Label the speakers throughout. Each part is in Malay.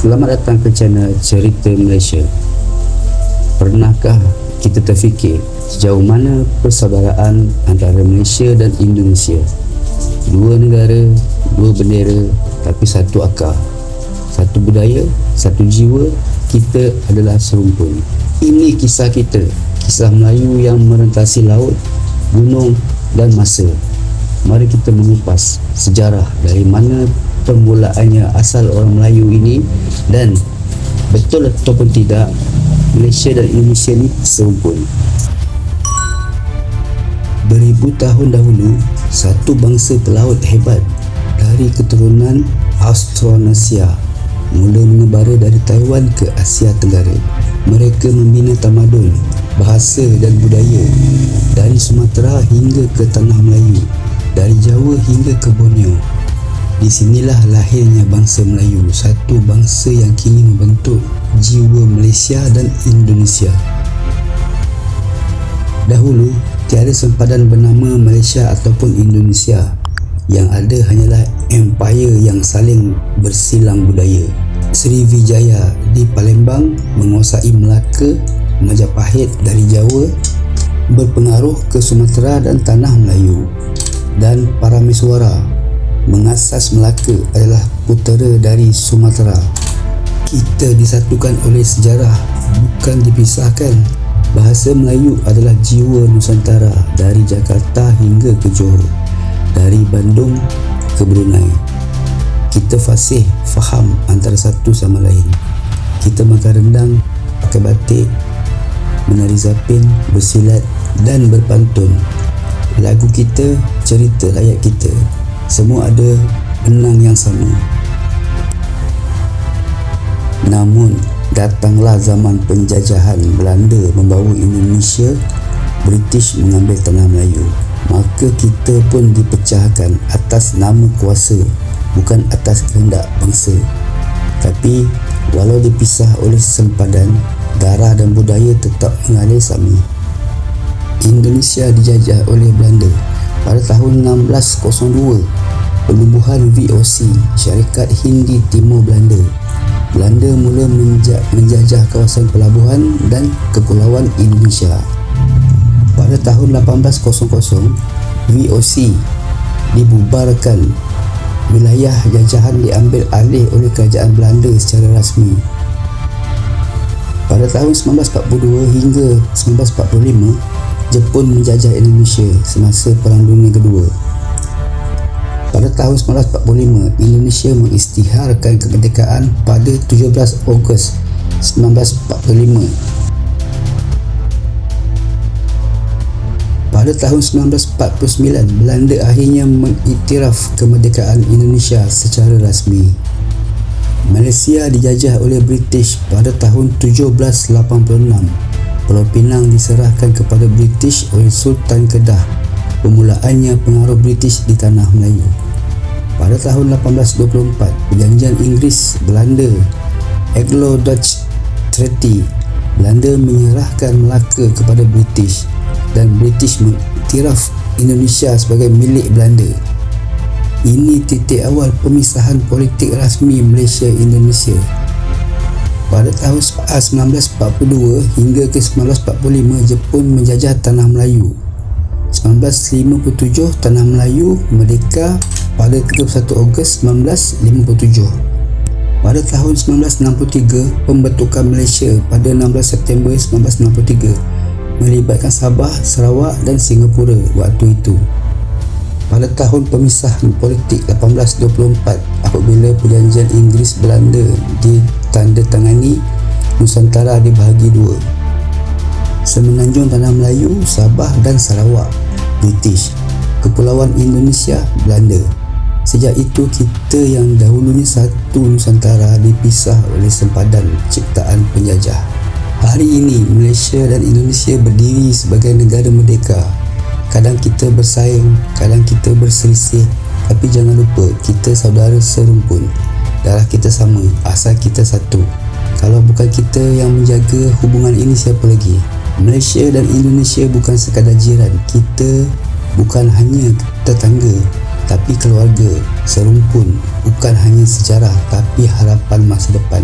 Speaker 1: Selamat datang ke channel Cerita Malaysia. Pernahkah kita terfikir sejauh mana persaudaraan antara Malaysia dan Indonesia? Dua negara, dua bendera, tapi satu akar. Satu budaya, satu jiwa, kita adalah serumpun. Ini kisah kita, kisah Melayu yang merentasi laut, gunung dan masa. Mari kita mengupas sejarah dari mana permulaannya asal orang Melayu ini dan betul ataupun tidak Malaysia dan Indonesia ni serumpun beribu tahun dahulu satu bangsa pelaut hebat dari keturunan Austronesia mula mengebara dari Taiwan ke Asia Tenggara. Mereka membina tamadun bahasa dan budaya dari Sumatera hingga ke Tanah Melayu dari Jawa hingga ke Borneo di sinilah lahirnya bangsa Melayu, satu bangsa yang kini membentuk jiwa Malaysia dan Indonesia. Dahulu, tiada sempadan bernama Malaysia ataupun Indonesia. Yang ada hanyalah empire yang saling bersilang budaya. Srivijaya di Palembang menguasai Melaka, Majapahit dari Jawa, berpengaruh ke Sumatera dan Tanah Melayu. Dan Parameswara mengasas Melaka adalah putera dari Sumatera. Kita disatukan oleh sejarah, bukan dipisahkan. Bahasa Melayu adalah jiwa Nusantara dari Jakarta hingga ke Johor, dari Bandung ke Brunei. Kita fasih faham antara satu sama lain. Kita makan rendang, pakai batik, menari zapin, bersilat dan berpantun. Lagu kita, cerita layak kita semua ada benang yang sama. Namun, datanglah zaman penjajahan Belanda membawa Indonesia, British mengambil tanah Melayu. Maka kita pun dipecahkan atas nama kuasa, bukan atas kehendak bangsa. Tapi, walau dipisah oleh sempadan, darah dan budaya tetap mengalir sami. Indonesia dijajah oleh Belanda pada tahun 1602 penubuhan VOC Syarikat Hindi Timur Belanda. Belanda mula menjajah kawasan pelabuhan dan kepulauan Indonesia. Pada tahun 1800 VOC dibubarkan. Wilayah jajahan diambil alih oleh kerajaan Belanda secara rasmi. Pada tahun 1942 hingga 1945 Jepun menjajah Indonesia semasa Perang Dunia Kedua. Pada tahun 1945, Indonesia mengisytiharkan kemerdekaan pada 17 Ogos 1945. Pada tahun 1949, Belanda akhirnya mengiktiraf kemerdekaan Indonesia secara rasmi. Malaysia dijajah oleh British pada tahun 1786 Pulau Pinang diserahkan kepada British oleh Sultan Kedah permulaannya pengaruh British di tanah Melayu. Pada tahun 1824 perjanjian Inggeris Belanda Anglo-Dutch Treaty Belanda menyerahkan Melaka kepada British dan British mengiktiraf Indonesia sebagai milik Belanda. Ini titik awal pemisahan politik rasmi Malaysia-Indonesia pada tahun 1942 hingga ke 1945 Jepun menjajah tanah Melayu. 1957 tanah Melayu merdeka pada 31 Ogos 1957 pada tahun 1963 pembentukan Malaysia pada 16 September 1963 melibatkan Sabah, Sarawak dan Singapura waktu itu pada tahun pemisahan politik 1824 apabila perjanjian Inggeris Belanda ditandatangani? Nusantara dibahagi dua. Semenanjung Tanah Melayu, Sabah dan Sarawak British. Kepulauan Indonesia Belanda. Sejak itu kita yang dahulunya satu Nusantara dipisah oleh sempadan ciptaan penjajah. Hari ini Malaysia dan Indonesia berdiri sebagai negara merdeka Kadang kita bersaing, kadang kita berselisih. Tapi jangan lupa, kita saudara serumpun. Darah kita sama, asal kita satu. Kalau bukan kita yang menjaga hubungan ini, siapa lagi? Malaysia dan Indonesia bukan sekadar jiran. Kita bukan hanya tetangga tapi keluarga serumpun. Bukan hanya sejarah tapi harapan masa depan.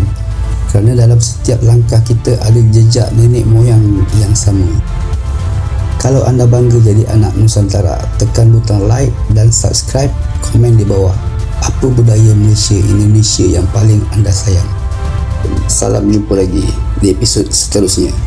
Speaker 1: Kerana dalam setiap langkah kita ada jejak nenek moyang yang sama kalau anda bangga jadi anak Nusantara tekan butang like dan subscribe. Komen di bawah apa budaya Malaysia Indonesia yang paling anda sayang? Salam jumpa lagi di episod seterusnya